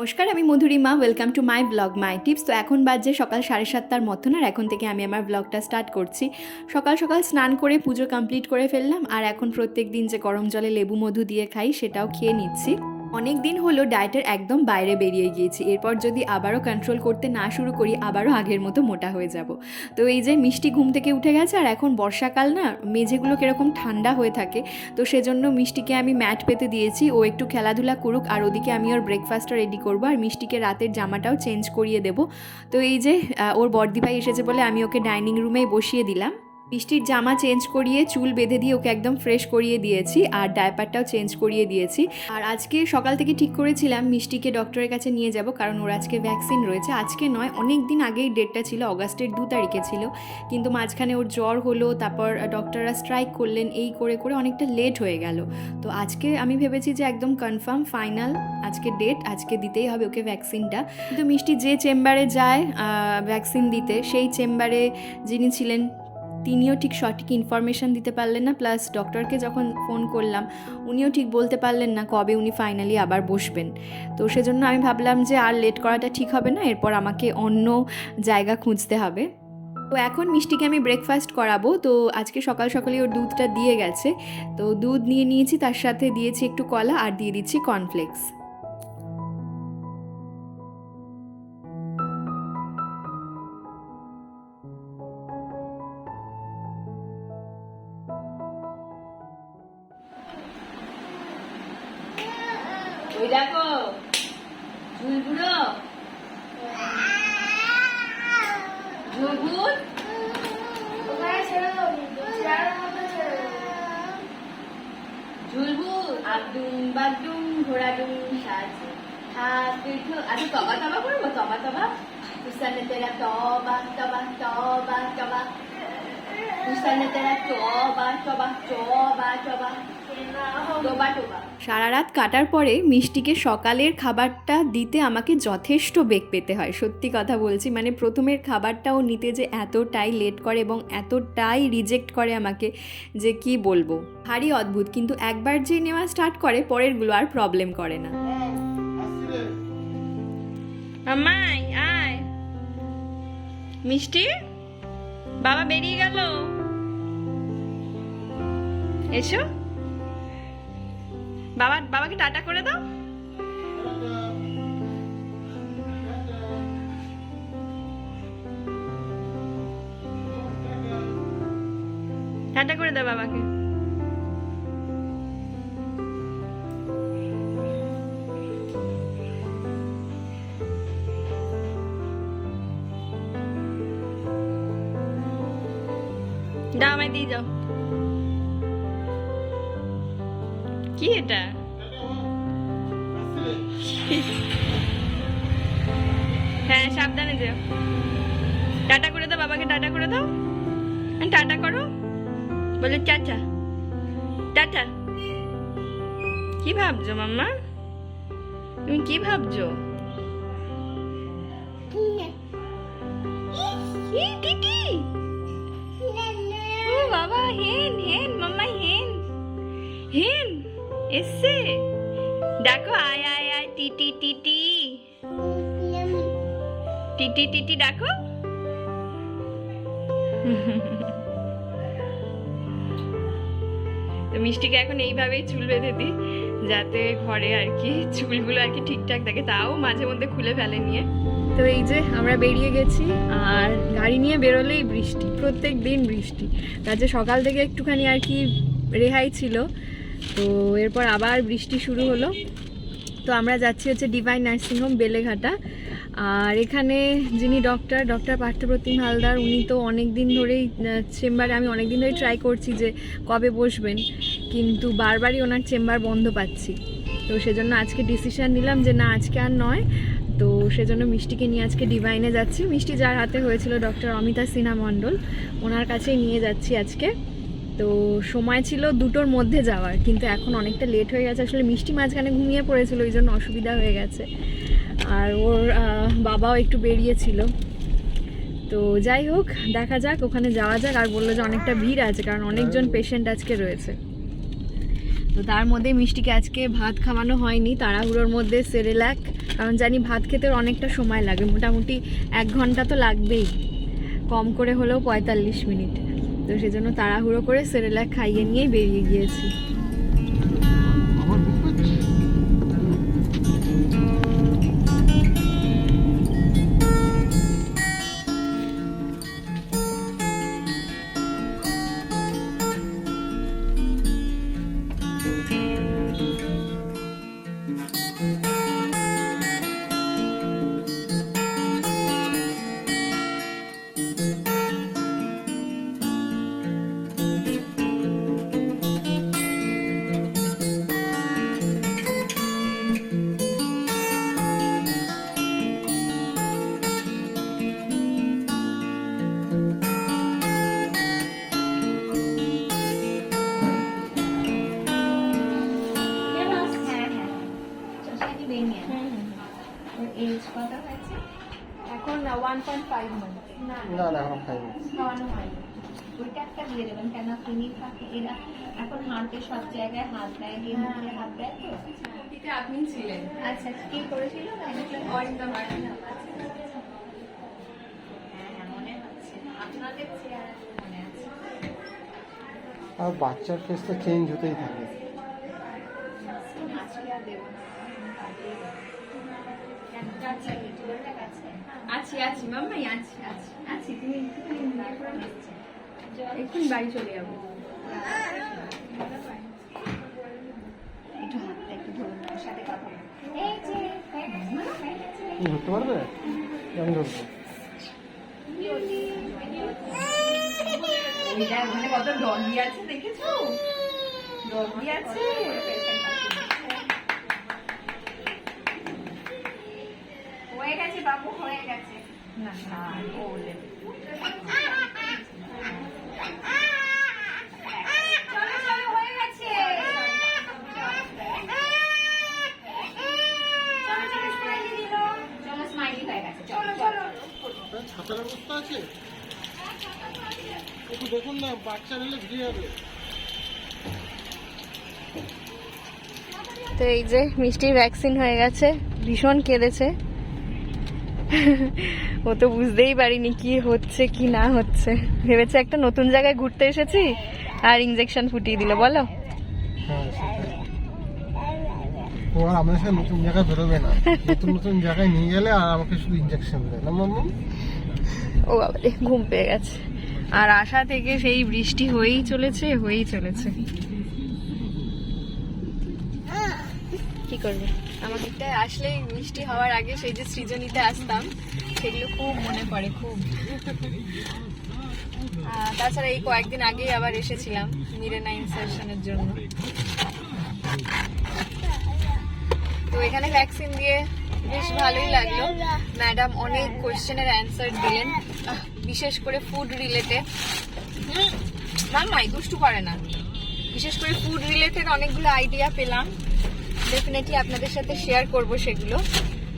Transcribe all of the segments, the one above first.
নমস্কার, আমি Madhurima welcome to my blog my tips তো এখন বাজে সকাল সাড়ে সাতটার মতন, আর এখন থেকে আমি আমার ব্লগটা স্টার্ট করছি। সকাল সকাল স্নান করে পুজো কমপ্লিট করে ফেললাম, আর এখন প্রত্যেক দিন যে গরম জলে লেবু মধু দিয়ে খাই, সেটাও খেয়ে নিচ্ছি। অনেক দিন হলো ডায়েটের একদম বাইরে বেরিয়ে গিয়েছি। এরপর যদি আবারও কন্ট্রোল করতে না শুরু করি, আবারও আগের মতো মোটা হয়ে যাব। তো এই যে মিষ্টি ঘুম থেকে উঠে গেছে আর এখন বর্ষাকাল না, মেঝেগুলো কীরকম ঠান্ডা হয়ে থাকে, তো সেজন্য মিষ্টিকে আমি ম্যাট পেতে দিয়েছি। ও একটু খেলাধুলা করুক, আর ওদিকে আমি ওর ব্রেকফাস্টটা রেডি করব, আর মিষ্টিকে রাতের জামাটাও চেঞ্জ করিয়ে দেবো। তো এই যে ওর বর্দিভাই এসেছে বলে আমি ওকে ডাইনিং রুমেই বসিয়ে দিলাম। মিষ্টির জামা চেঞ্জ করিয়ে চুল বেঁধে দিয়ে ওকে একদম ফ্রেশ করিয়ে দিয়েছি আর ডায়পারটাও চেঞ্জ করিয়ে দিয়েছি। আর আজকে সকাল থেকে ঠিক করেছিলাম, মিষ্টিকে ডক্টরের কাছে নিয়ে যাব কারণ ওর আজকে ভ্যাকসিন রয়েছে। আজকে নয় অনেক দিন আগেই ডেটটা ছিল, অগাস্টের দু তারিখে ছিল। কিন্তু মাঝখানে ওর জ্বর হলো, তারপর ডক্টররা স্ট্রাইক করলেন, এই করে করে অনেকটা লেট হয়ে গেল। তো আজকে আমি ভেবেছি যে একদম কনফার্ম ফাইনাল আজকে ডেট আজকে দিতেই হবে ওকে ভ্যাকসিনটা কিন্তু মিষ্টি যে চেম্বারে যায় ভ্যাকসিন দিতে, সেই চেম্বারে যিনি ছিলেন তিনিও ঠিক সঠিক ইনফরমেশান দিতে পারলেন না প্লাস ডক্টরকে যখন ফোন করলাম, উনিও ঠিক বলতে পারলেন না কবে উনি ফাইনালি আবার বসবেন। তো সেজন্য আমি ভাবলাম যে আর লেট করাটা ঠিক হবে না, এরপর আমাকে অন্য জায়গা খুঁজতে হবে। তো এখন মিষ্টিকে আমি ব্রেকফাস্ট করাবো, তো আজকে সকাল সকালে ওর দুধটা দিয়ে গেছে। তো দুধ নিয়ে নিয়েছি, তার সাথে দিয়েছি একটু কলা আর দিয়ে দিচ্ছি কর্নফ্লেক্স ঝুলগুল ঝুলবুল আদুম বাদুম ঘোড়াডুম সাজে ঠাকুর ঠো আরে তবা তবা করব তবা তবা উসানে তেরা তবা তবা তবা তবা উসানে তেরা তবা তবা তবা তবা তবা তবা সারা রাত কাটার পরে মিষ্টিকে সকালের খাবারটা দিতে আমাকে যথেষ্ট বেগ পেতে হয়, সত্যি কথা বলছি। মানে প্রথমের খাবারটাও নিতে যে এতটাই লেট করে এবং এতটাই রিজেক্ট করে আমাকে যে কি বলব। ভারী অদ্ভুত, কিন্তু একবার যে নেওয়া স্টার্ট করে, পরেরগুলো আর প্রবলেম করে না। মিষ্টি, বাবা বেরিয়ে গেল। এসো। বাবা বাবাকে টাটা করে দাও। টাটা করে দাও বাবাকে। দাও আমায় দিয়ে যাও। কি এটা? হ্যাঁ সাবধানে যেও। টাটা করে দাও বাবাকে টাটা করে দাও। হ্যাঁ, টাটা করো। বলে চাচা টাটা কি ভাবছ মাম্মা? তুমি কি ভাবছ? বাবা হেন হেন মাম্মা হেন। হেন? এসছে? দেখো, আয় আয় আয় টিটি টিটি টিটি টিটি দেখো। তো মিষ্টিকে এখন এইভাবেই চুল বেঁধে দিই, যাতে ঘরে আর কি চুলগুলো আর কি ঠিকঠাক থাকে, তাও মাঝে মধ্যে খুলে ফেলে নিয়ে। তো এই যে আমরা বেরিয়ে গেছি, আর গাড়ি নিয়ে বেরোলেই বৃষ্টি, প্রত্যেক দিন বৃষ্টি। তার যে সকাল থেকে একটুখানি আর কি রেহাই ছিল তো এরপর আবার বৃষ্টি শুরু হলো। তো আমরা যাচ্ছি হচ্ছে ডিভাইন নার্সিংহোম বেলেঘাটা। আর এখানে যিনি ডক্টর ডক্টর পার্থপ্রতিম হালদার, উনি তো অনেক দিন ধরেই চেম্বারে, আমি অনেক দিন ধরেই ট্রাই করছি যে কবে বসবেন, কিন্তু বারবারই ওনার চেম্বার বন্ধ পাচ্ছি। তো সেজন্য আজকে ডিসিশন নিলাম যে না, আজকে আর নয়। তো সেজন্য মিষ্টিকে নিয়ে আজকে ডিভাইনে যাচ্ছি। মিষ্টি যার হাতে হয়েছিল ডক্টর অমিতা সিনহা মণ্ডল। ওনার কাছেই নিয়ে যাচ্ছি আজকে। তো সময় ছিল দুটোর মধ্যে যাওয়ার, কিন্তু এখন অনেকটা লেট হয়ে গেছে। আসলে মিষ্টি মাঝখানে ঘুমিয়ে পড়েছিল, ওই জন্য অসুবিধা হয়ে গেছে। আর ওর বাবাও একটু বেরিয়েছিল। তো যাই হোক, দেখা যাক, ওখানে যাওয়া যাক। আর বলল যে অনেকটা ভিড় আছে, কারণ অনেকজন পেশেন্ট আজকে রয়েছে। তো তার মধ্যে মিষ্টিকে আজকে ভাত খাওয়ানো হয়নি, তাড়াহুড়োর মধ্যে সেরেলাক। কারণ জানি ভাত খেতে অনেকটা সময় লাগে, মোটামুটি এক ঘণ্টা তো লাগবেই। কম করে হলেও পঁয়তাল্লিশ মিনিট। তো সেজন্য তাড়াহুড়ো করে সেরেলা খাইয়ে নিয়েই বেরিয়ে গিয়েছি। ওর এজ কত হয়েছে? এখন ওয়ান পয়েন্ট ফাইভ মান্থ না না না এখন খাইনি খাওয়ানো হয়নি ওইটা একটা দিয়ে দেবেন কেন তিনি থাকে এরা এখন হাঁটে সব জায়গায় হাত দেয় গিয়ে মুখে হাত দেয় তো। আপনি ছিলেন। আচ্ছা আচ্ছা, কি করেছিল? অরিন্দম হ্যাঁ হ্যাঁ আর বাচ্চার ফেস তো চেঞ্জ হতেই থাকে। আছি আছি মাম্মাই আছি আছি। আছি তুমি এক্ষুনি বাড়ি চলে যাব। ধরতে পারবে? আমি ধরবো? ওইটা ওখানে কত ডগি আছে দেখেছ? ডগি আছে হয়ে গেছে বাবু হয়ে গেছে। না না বলে- চলো চলো গেছে। চলো চলো স্মাইলি দিল। চলো স্মাইলি গেছে। চলো চলো। ছাতার ব্যবস্থা আছে? একটু দেখুন না বাচ্চা নিলে ভিজে যাবে। তো এই যে মিষ্টির ভ্যাকসিন হয়ে গেছে ভীষণ কেঁদেছে। ও তো বুঝতেই পারিনি কি হচ্ছে কি না হচ্ছে। ভেবেছে একটা নতুন জায়গায় ঘুরতে এসেছি আর ইঞ্জেকশন ফুটিয়ে দিল বলো। হ্যাঁ ও আর আমাদের সাথে নতুন জায়গায় বেরোবে না। নতুন নতুন জায়গায় নিয়ে গেলে আর আমাকে শুধু ইঞ্জেকশন দেয় না মাম্মু ও বাবা রে ঘুম পেয়ে গেছে। আর আশা থেকে সেই বৃষ্টি হয়েই চলেছে হয়েই চলেছে। কি করবে? আমার দিকটায় আসলেই বৃষ্টি হওয়ার আগে সেই যে সৃজনীতে আসতাম, সেগুলো খুব মনে পড়ে, খুব। তাছাড়া এই কয়েকদিন আগেই আবার এসেছিলাম মিরেনা ইনসার্শনের জন্য। তো এখানে ভ্যাকসিন দিয়ে বেশ ভালোই লাগল। ম্যাডাম অনেক কোশ্চেনের অ্যান্সার দিলেন। বিশেষ করে ফুড রিলেটেড। না মামাই দুষ্টু করে না। বিশেষ করে ফুড রিলেটেড অনেকগুলো আইডিয়া পেলাম। ডেফিনেটলি আপনাদের সাথে শেয়ার করব সেগুলো।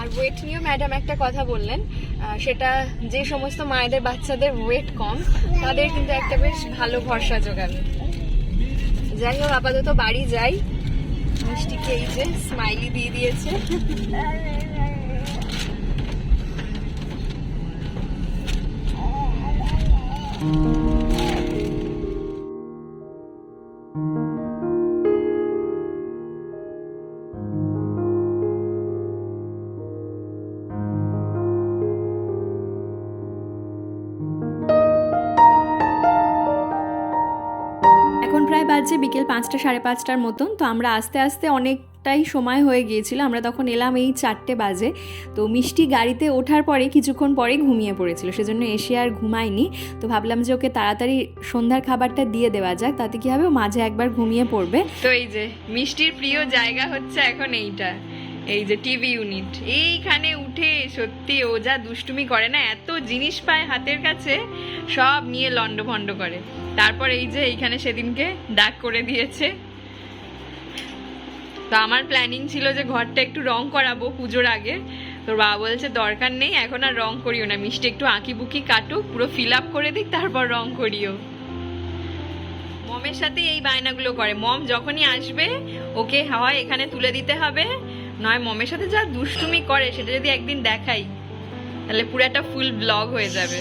আর ওয়েট নিয়েও ম্যাডাম একটা কথা বললেন সেটা যে সমস্ত মায়েদের, বাচ্চাদের ওয়েট কম, তাদের কিন্তু একটা বেশ ভালো ভরসা যোগাবে যাই হোক, আপাতত বাড়ি যাই। মিষ্টিকে এই যে স্মাইলি দিয়ে দিয়েছে। এখন প্রায় বাজছে বিকেল পাঁচটা, সাড়ে পাঁচটার মতন। তো আমরা আস্তে আস্তে অনেক অনেকটাই সময় হয়ে গিয়েছিল। আমরা তখন এলাম এই চারটে বাজে। তো মিষ্টি গাড়িতে ওঠার পরে কিছুক্ষণ পরে ঘুমিয়ে পড়েছিল। সেজন্য এসে আর ঘুমায়নি। তো ভাবলাম যে ওকে তাড়াতাড়ি সন্ধ্যার খাবারটা দিয়ে দেওয়া যাক। তাতে কি হবে? ও মাঝে একবার ঘুমিয়ে পড়বে। তো এই যে, মিষ্টির প্রিয় জায়গা হচ্ছে এখন এইটা। এই যে টিভি ইউনিট। এইখানে উঠে সত্যি ও যা দুষ্টুমি করে না, এত জিনিস পায় হাতের কাছে, সব নিয়ে লন্ড ভন্ড করে। তারপর এই যে এইখানে সেদিনকে ডাক করে দিয়েছে। তো আমার প্ল্যানিং ছিল যে ঘরটা একটু রং করাবো পুজোর আগে। তোর বাবা বলছে, দরকার নেই, এখন আর রং করিও না। মিষ্টি একটু আঁকি বুকি কাটুক, পুরো ফিল আপ করে দিক, তারপর রং করিও। মমের সাথে এই বায়নাগুলো করে। মম যখনই আসবে, ওকে হয় এখানে তুলে দিতে হবে। নয়, মমের সাথে যা দুষ্টুমি করে, সেটা যদি একদিন দেখাই, তাহলে পুরো একটা ফুল ব্লগ হয়ে যাবে।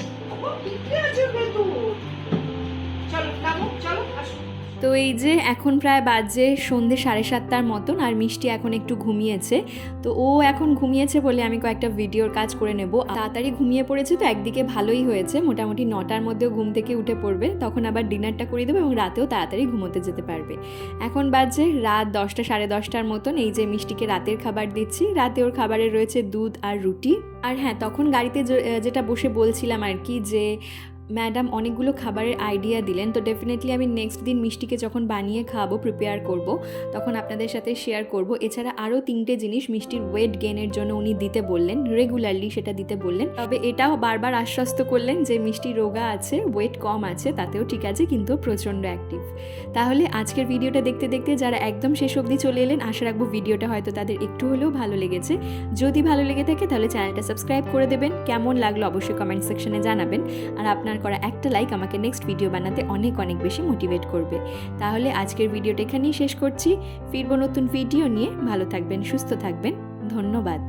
তো এই যে এখন প্রায় বাজে সন্ধে সাড়ে সাতটার মতন আর মিষ্টি এখন একটু ঘুমিয়েছে। তো ও এখন ঘুমিয়েছে বলে আমি কয়েকটা ভিডিওর কাজ করে নেব। তাড়াতাড়ি ঘুমিয়ে পড়েছে তো একদিকে ভালোই হয়েছে। মোটামুটি নটার মধ্যেও ঘুম থেকে উঠে পড়বে। তখন আবার ডিনারটা করে দেবো এবং রাতেও তাড়াতাড়ি ঘুমোতে যেতে পারবে। এখন বাজে রাত দশটা সাড়ে দশটার মতন। এই যে মিষ্টিকে রাতের খাবার দিচ্ছি। রাতে ওর খাবারে রয়েছে দুধ আর রুটি। আর হ্যাঁ তখন গাড়িতে যেটা বসে বলছিলাম আর কি যে ম্যাডাম অনেকগুলো খাবারের আইডিয়া দিলেন, তো ডেফিনেটলি আমি নেক্সট দিন মিষ্টিকে যখন বানিয়ে খাওয়াবো প্রিপেয়ার করব, তখন আপনাদের সাথে শেয়ার করব। এছাড়া আরও তিনটে জিনিস মিষ্টির ওয়েট গেনের জন্য উনি দিতে বললেন রেগুলারলি সেটা দিতে বললেন। তবে এটাও বারবার আশ্বস্ত করলেন যে মিষ্টি রোগা আছে ওয়েট কম আছে, তাতেও ঠিক আছে, কিন্তু প্রচণ্ড অ্যাক্টিভ তাহলে আজকের ভিডিওটা দেখতে দেখতে যারা একদম শেষ অবধি চলে এলেন, আশা রাখব ভিডিওটা হয়তো তাদের একটু হলেও ভালো লেগেছে। যদি ভালো লেগে থাকে, তাহলে চ্যানেলটা সাবস্ক্রাইব করে দেবেন। কেমন লাগল অবশ্যই কমেন্ট সেকশনে জানাবেন। আর আপনার করা একটা লাইক আমাকে নেক্সট ভিডিও বানাতে অনেক অনেক বেশি মোটিভেট করবে। তাহলে আজকের ভিডিওটা এখানেই শেষ করছি। ফিরবো নতুন ভিডিও নিয়ে। ভালো থাকবেন, সুস্থ থাকবেন। ধন্যবাদ।